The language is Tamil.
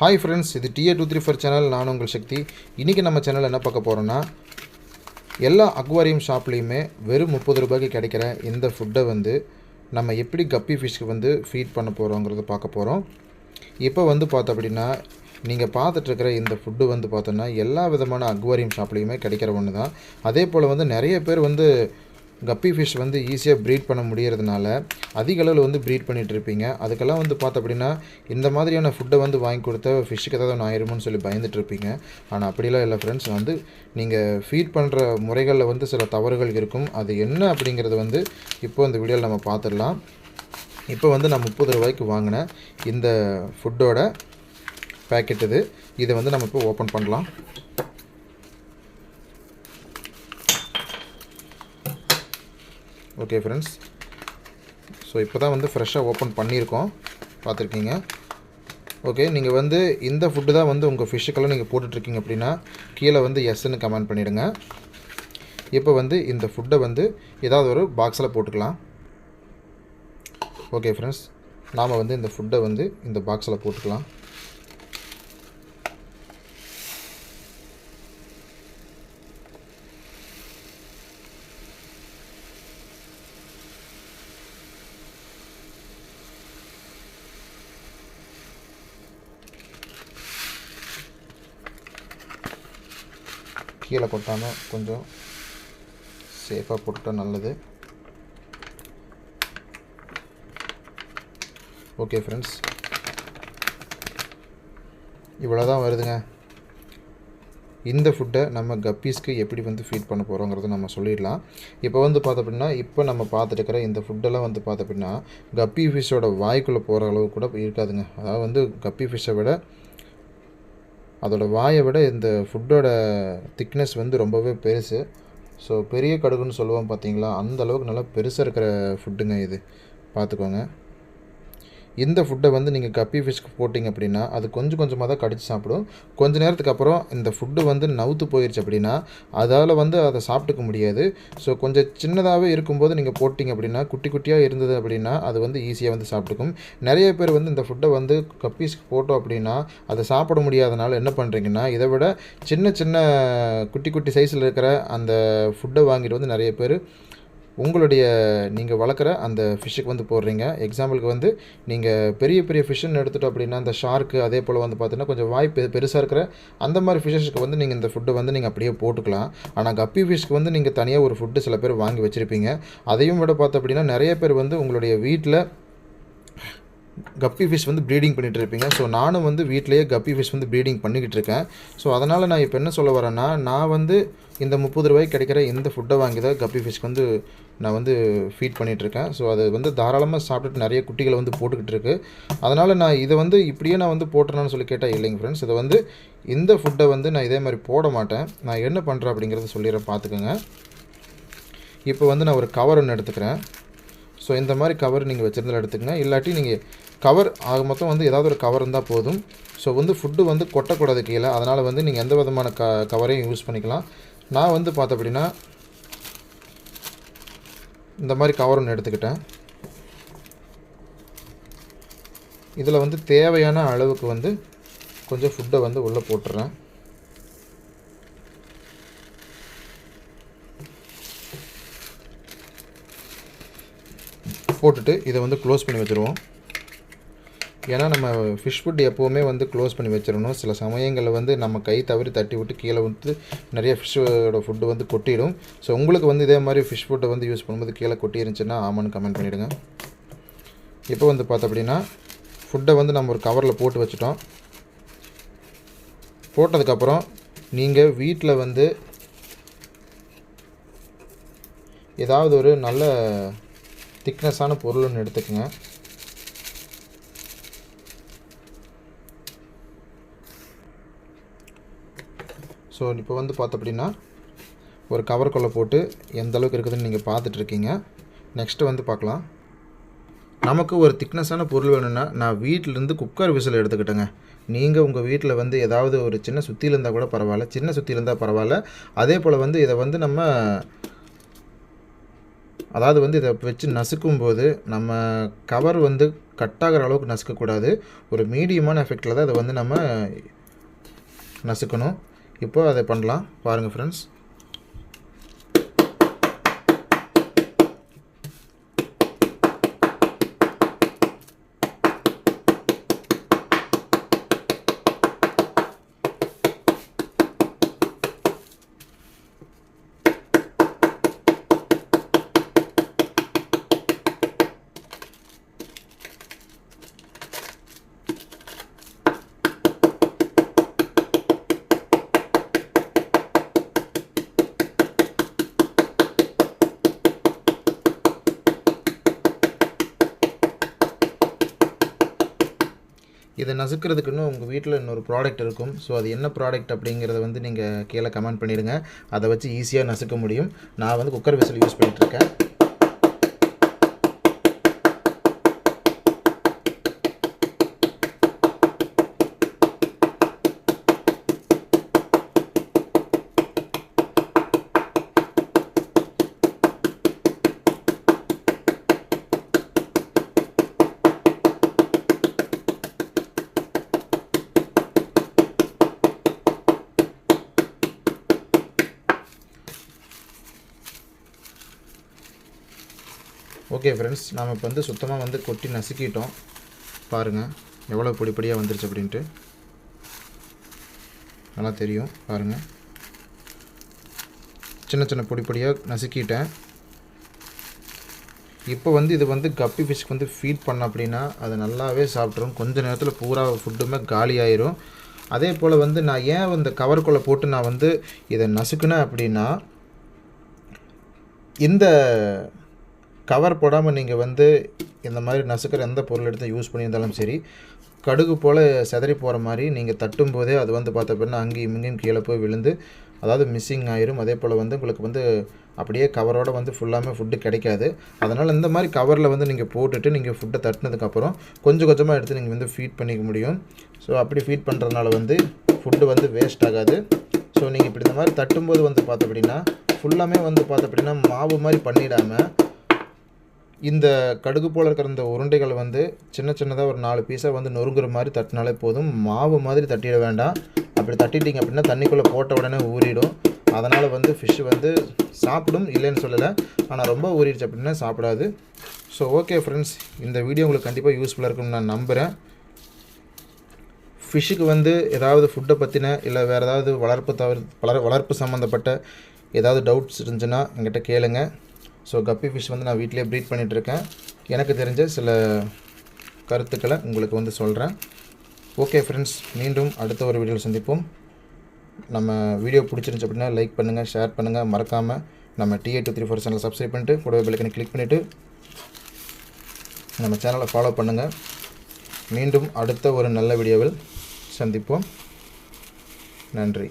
ஹாய் ஃப்ரெண்ட்ஸ் இது TA two three four channel நான் உங்கள் சக்தி. இன்றைக்கி நம்ம சேனல் என்ன பார்க்க போகிறோன்னா எல்லா அக்வாரியம் ஷாப்லேயுமே வெறும் முப்பது ரூபாய்க்கு கிடைக்கிற இந்த ஃபுட்டை வந்து நம்ம எப்படி கப்பி ஃபிஷ்க்கு வந்து ஃபீட் பண்ண போகிறோங்கிறத பார்க்க போகிறோம் இப்போ வந்து பார்த்தோம் அப்படின்னா நீங்கள் பார்த்துட்ருக்கிற இந்த ஃபுட்டு வந்து பார்த்தோன்னா எல்லா விதமான அக்வாரியம் ஷாப்லேயுமே கிடைக்கிற ஒன்று தான் அதே போல் வந்து நிறைய பேர் வந்து கப்பி ஃபிஷ் வந்து ஈஸியாக ப்ரீட் பண்ண முடியறதுனால அதிக அளவில் வந்து ப்ரீட் பண்ணிகிட்டு இருப்பீங்க. அதுக்கெல்லாம் வந்து பார்த்த அப்படின்னா இந்த மாதிரியான ஃபுட்டை வந்து வாங்கி கொடுத்தா ஃபிஷ்ஷுக்கு ஏதாவது ஒன்று ஆயிருமோன்னு சொல்லி பயந்துட்டுருப்பீங்க ஆனால் அப்படிலாம் இல்லை ஃப்ரெண்ட்ஸ் வந்து நீங்கள் ஃபீட் பண்ணுற முறைகளில் வந்து சில தவறுகள் இருக்கும். அது என்ன அப்படிங்கிறது வந்து இப்போ இந்த வீடியோவில் நம்ம பார்த்துடலாம். இப்போ வந்து நான் முப்பது ரூபாய்க்கு வாங்கினேன் இந்த ஃபுட்டோட பேக்கெட் இது. இதை வந்து நம்ம இப்போ ஓப்பன் பண்ணலாம். ஓகே ஃப்ரெண்ட்ஸ் ஸோ இப்போ தான் வந்து ஃப்ரெஷ்ஷாக ஓப்பன் பண்ணியிருக்கோம். பார்த்துருக்கீங்க. ஓகே நீங்கள் வந்து இந்த ஃபுட்டு தான் வந்து உங்கள் ஃபிஷ்ஷுக்கெல்லாம் நீங்கள் போட்டுட்ருக்கீங்க அப்படின்னா கீழே வந்து எஸ்ன்னு கமெண்ட் பண்ணிவிடுங்க இப்போ வந்து இந்த ஃபுட்டை வந்து ஏதாவது ஒரு பாக்ஸில் போட்டுக்கலாம். ஓகே ஃப்ரெண்ட்ஸ் நாம் வந்து இந்த ஃபுட்டை வந்து இந்த பாக்ஸில் போட்டுக்கலாம். கீழே கொட்டாமல் கொஞ்சம் சேஃபாக போட்டால் நல்லது. ஓகே ஃப்ரெண்ட்ஸ் இவ்வளோ தான் வருதுங்க. இந்த ஃபுட்டை நம்ம கப்பீஸ்க்கு எப்படி வந்து ஃபீட் பண்ண போகிறோங்கிறத நம்ம சொல்லிடலாம். இப்போ வந்து பார்த்த அப்படின்னா இப்போ நம்ம பார்த்துட்டுருக்கிற இந்த ஃபுட்டெல்லாம் வந்து பார்த்த அப்படின்னா கப்பி ஃபிஷ்ஷோட வாய்க்குள்ளே போகிற அளவு கூட இருக்காதுங்க. அதாவது வந்து கப்பி ஃபிஷ்ஷை விட அதோடய வாயை விட இந்த ஃபுட்டோட திக்னஸ் வந்து ரொம்பவே பெருசு. ஸோ பெரிய கடுகுன்னு சொல்லுவோம் பார்த்தீங்களா அந்த அளவுக்கு நல்லா பெருசாக இருக்கிற ஃபுட்டுங்க இது. பார்த்துக்கோங்க இந்த ஃபுட்டை வந்து நீங்கள் கப்பி ஃபிஷ்க்கு போட்டிங்க அப்படின்னா அது கொஞ்சம் கொஞ்சமாக தான் கடிச்சு சாப்பிடும். கொஞ்ச நேரத்துக்கு அப்புறம் இந்த ஃபுட்டு வந்து நவுத்து போயிடுச்சு அப்படின்னா அதால் வந்து அதை சாப்பிட்டுக்க முடியாது. ஸோ கொஞ்சம் சின்னதாகவே இருக்கும்போது நீங்கள் போட்டிங்க அப்படின்னா குட்டி குட்டியாக இருந்தது அப்படின்னா அது வந்து ஈஸியாக வந்து சாப்பிட்டுக்கும். நிறைய பேர் வந்து இந்த ஃபுட்டை வந்து கப்பீஸ்க்கு போட்டோம் அப்படின்னா அதை சாப்பிட முடியாதனால என்ன பண்ணுறீங்கன்னா இதை விட சின்ன சின்ன குட்டி குட்டி சைஸில் இருக்கிற அந்த ஃபுட்டை வாங்கிட்டு வந்து நிறைய பேர் உங்களுடைய நீங்கள் வளர்க்குற அந்த ஃபிஷ்ஷுக்கு வந்து போடுறீங்க. எக்ஸாம்பிளுக்கு வந்து நீங்கள் பெரிய பெரிய ஃபிஷ்ஷுன்னு எடுத்துட்டோம் அப்படின்னா அந்த ஷார்க்கு அதே போல் வந்து பார்த்தீங்கன்னா கொஞ்சம் வாய் பெருசாக இருக்கிற அந்த மாதிரி ஃபிஷ்ஷஸ்க்கு வந்து நீங்கள் இந்த ஃபுட்டு வந்து நீங்கள் அப்படியே போட்டுக்கலாம். ஆனால் கப்பி ஃபிஷ்க்கு வந்து நீங்கள் தனியாக ஒரு ஃபுட்டு சில பேர் வாங்கி வச்சுருப்பீங்க. அதையும் விட பார்த்தோம் அப்படின்னா நிறைய பேர் வந்து உங்களுடைய வீட்டில் கப்பி ஃபிஷ் வந்து ப்ரீடிங் பண்ணிகிட்டு இருப்பீங்க ஸோ நானும் வந்து வீட்டிலேயே கப்பி ஃபிஷ் வந்து ப்ரீடிங் பண்ணிக்கிட்டு இருக்கேன் ஸோ அதனால் நான் இப்போ என்ன சொல்ல வரேன்னா நான் வந்து இந்த முப்பது ரூபாய்க்கு கிடைக்கிற இந்த ஃபுட்டை வாங்கி தான் கப்பி ஃபிஷ்க்கு வந்து நான் வந்து ஃபீட் பண்ணிகிட்ருக்கேன் ஸோ அது வந்து தாராளமாக சாப்பிட்டுட்டு நிறைய குட்டிகளை வந்து போட்டுக்கிட்டு இருக்கு அதனால் நான் இதை வந்து இப்படியே நான் வந்து போட்டுறேன்னு சொல்லி கேட்டால் இல்லைங்க ஃப்ரெண்ட்ஸ் இதை வந்து இந்த ஃபுட்டை வந்து நான் இதே மாதிரி போட மாட்டேன். நான் என்ன பண்ணுறேன் அப்படிங்கிறத சொல்லிடுறேன் பார்த்துக்கோங்க இப்போ வந்து நான் ஒரு கவர் ஒன்று எடுத்துக்கிறேன். ஸோ இந்த மாதிரி கவர் நீங்கள் வச்சுருந்தால் எடுத்துக்கங்க. இல்லாட்டி நீங்கள் கவர் ஆக மொத்தம் வந்து ஏதாவது ஒரு கவர் இருந்தால் போதும். ஸோ வந்து ஃபுட்டு வந்து கொட்டக்கூடாது கீழே. அதனால் வந்து நீங்கள் எந்த விதமான க கவரையும் யூஸ் பண்ணிக்கலாம். நான் வந்து பார்த்த அப்படின்னா இந்த மாதிரி கவர் ஒன்று எடுத்துக்கிட்டேன். இதில் வந்து தேவையான அளவுக்கு வந்து கொஞ்சம் ஃபுட்டை வந்து உள்ளே போட்டுறேன். போட்டுட்டு இதை வந்து க்ளோஸ் பண்ணி வச்சுருவோம். ஏன்னா நம்ம ஃபிஷ் ஃபுட் எப்போவுமே வந்து க்ளோஸ் பண்ணி வச்சிடணும். சில சமயங்களில் வந்து நம்ம கை தவறி தட்டி விட்டு கீழே வந்து நிறைய ஃபிஷ்ஷோட ஃபுட்டு வந்து கொட்டிடும். ஸோ உங்களுக்கு வந்து இதே மாதிரி ஃபிஷ் ஃபுட்டை வந்து யூஸ் பண்ணும்போது கீழே கொட்டி இருந்துச்சுன்னா ஆமான்னு கமெண்ட் பண்ணிவிடுங்க இப்போ வந்து பார்த்தோம் அப்படின்னா ஃபுட்டை வந்து நம்ம ஒரு கவரில் போட்டு வச்சுட்டோம். போட்டதுக்கப்புறம் நீங்கள் வீட்டில் வந்து ஏதாவது ஒரு நல்ல திக்னஸான பொருள்னு எடுத்துக்கோங்க. ஸோ இப்போ வந்து பார்த்த அப்படின்னா ஒரு கவருக்குள்ளே போட்டு எந்த அளவுக்கு இருக்குதுன்னு நீங்கள் பார்த்துட்ருக்கீங்க நெக்ஸ்ட்டு வந்து பார்க்கலாம் நமக்கு ஒரு திக்னஸான பொருள் வேணும்னா நான் வீட்டிலேருந்து குக்கர் விசில் எடுத்துக்கிட்டேங்க. நீங்கள் உங்கள் வீட்டில் வந்து ஏதாவது ஒரு சின்ன சுற்றியில் இருந்தால் கூட பரவாயில்ல சின்ன சுற்றியில் இருந்தால் பரவாயில்ல. அதே போல் வந்து இதை வந்து நம்ம அதாவது வந்து இதை வச்சு நசுக்கும் போது நம்ம கவர் வந்து கட் ஆகிற அளவுக்கு நசுக்கக்கூடாது. ஒரு மீடியமான எஃபெக்டில் தான் அதை வந்து நம்ம நசுக்கணும். இப்போ அதை பண்ணலாம். பாருங்கள் ஃப்ரெண்ட்ஸ் இதை நசுக்கிறதுக்குன்னு உங்கள் வீட்டில் இன்னொரு ப்ராடக்ட் இருக்கும். ஸோ அது என்ன ப்ராடக்ட் அப்படிங்கிறத வந்து நீங்கள் கீழே கமெண்ட் பண்ணிடுங்க. அதை வச்சு ஈஸியாக நசுக்க முடியும். நான் வந்து குக்கர் விசில் யூஸ் பண்ணிகிட்ருக்கேன் ஓகே ஃப்ரெண்ட்ஸ் நாம் இப்போ வந்து சுத்தமாக வந்து கொட்டி நசுக்கிட்டோம். பாருங்கள் எவ்வளோ பொடிப்படியாக வந்துருச்சு அப்படின்ட்டு. நல்லா தெரியும் பாருங்கள் சின்ன சின்ன பொடிப்படியாக நசுக்கிட்டேன். இப்போ வந்து இது வந்து கப்பி ஃபிஷ்க்கு வந்து ஃபீட் பண்ண அப்படின்னா அது நல்லாவே சாப்பிட்ரும் கொஞ்ச நேரத்தில் பூரா ஃபுட்டுமே காலி ஆயிரும். அதே போல் வந்து நான் ஏன் இந்த கவருக்குள்ளே போட்டு நான் வந்து இதை நசுக்கினேன் அப்படின்னா இந்த கவர் போடாமல் நீங்கள் வந்து இந்த மாதிரி நசுக்கிற எந்த பொருள் எடுத்து யூஸ் பண்ணியிருந்தாலும் சரி கடுகு போல் செதறி போகிற மாதிரி நீங்கள் தட்டும் போதே அது வந்து பார்த்த பின்னா அங்கேயும் இங்கேயும் கீழே போய் விழுந்து அதாவது மிஸ்ஸிங் ஆயிரும். அதே போல் வந்து உங்களுக்கு வந்து அப்படியே கவரோடு வந்து ஃபுல்லாமே ஃபுட்டு கிடைக்காது. அதனால் இந்த மாதிரி கவரில் வந்து நீங்கள் போட்டுட்டு நீங்கள் ஃபுட்டை தட்டினதுக்கப்புறம் கொஞ்சம் கொஞ்சமாக எடுத்து நீங்கள் வந்து ஃபீட் பண்ணிக்க முடியும். ஸோ அப்படி ஃபீட் பண்ணுறதுனால வந்து ஃபுட்டு வந்து வேஸ்ட் ஆகாது. ஸோ நீங்கள் இப்படி இந்த மாதிரி தட்டும்போது வந்து பார்த்த அப்படின்னா ஃபுல்லாமே வந்து பார்த்த அப்படின்னா மாவு மாதிரி பண்ணிடாமல் இந்த கடுகு போல் இருக்கிற இந்த உருண்டைகள் வந்து சின்ன சின்னதாக ஒரு நாலு பீஸாக வந்து நொறுங்குற மாதிரி தட்டினாலே போதும். மாவு மாதிரி தட்டிட வேண்டாம். அப்படி தட்டிட்டீங்க அப்படின்னா தண்ணிக்குள்ளே போட்ட உடனே ஊறிடும். அதனால் வந்து ஃபிஷ்ஷு வந்து சாப்பிடும் இல்லைன்னு சொல்லலை. ஆனால் ரொம்ப ஊறிடுச்சு அப்படின்னா சாப்பிடாது. ஸோ ஓகே ஃப்ரெண்ட்ஸ் இந்த வீடியோ உங்களுக்கு கண்டிப்பாக யூஸ்ஃபுல்லாக இருக்கும்னு நான் நம்புகிறேன் ஃபிஷ்ஷுக்கு வந்து ஏதாவது ஃபுட்டை பற்றின இல்லை வேறு ஏதாவது வளர்ப்பு தவிர வளர் வளர்ப்பு சம்மந்தப்பட்ட ஏதாவது டவுட்ஸ் இருந்துச்சுன்னா என்கிட்ட கேளுங்கள் ஸோ கப்பி ஃபிஷ் வந்து நான் வீட்டிலே ப்ரீட் பண்ணிகிட்ருக்கேன் எனக்கு தெரிஞ்ச சில கருத்துக்களை உங்களுக்கு வந்து சொல்கிறேன் ஓகே ஃப்ரெண்ட்ஸ் மீண்டும் அடுத்த ஒரு வீடியோவில் சந்திப்போம். நம்ம வீடியோ பிடிச்சிருந்துச்சு அப்படின்னா லைக் பண்ணுங்கள் ஷேர் பண்ணுங்கள் மறக்காமல் நம்ம டிஏ டூ த்ரீ ஃபோர் சேனலை சப்ஸ்கிரைப் பண்ணிட்டு கூடவே பெல்லைக்கனை கிளிக் பண்ணிவிட்டு நம்ம சேனலை ஃபாலோ பண்ணுங்கள் மீண்டும் அடுத்த ஒரு நல்ல வீடியோவில் சந்திப்போம். நன்றி.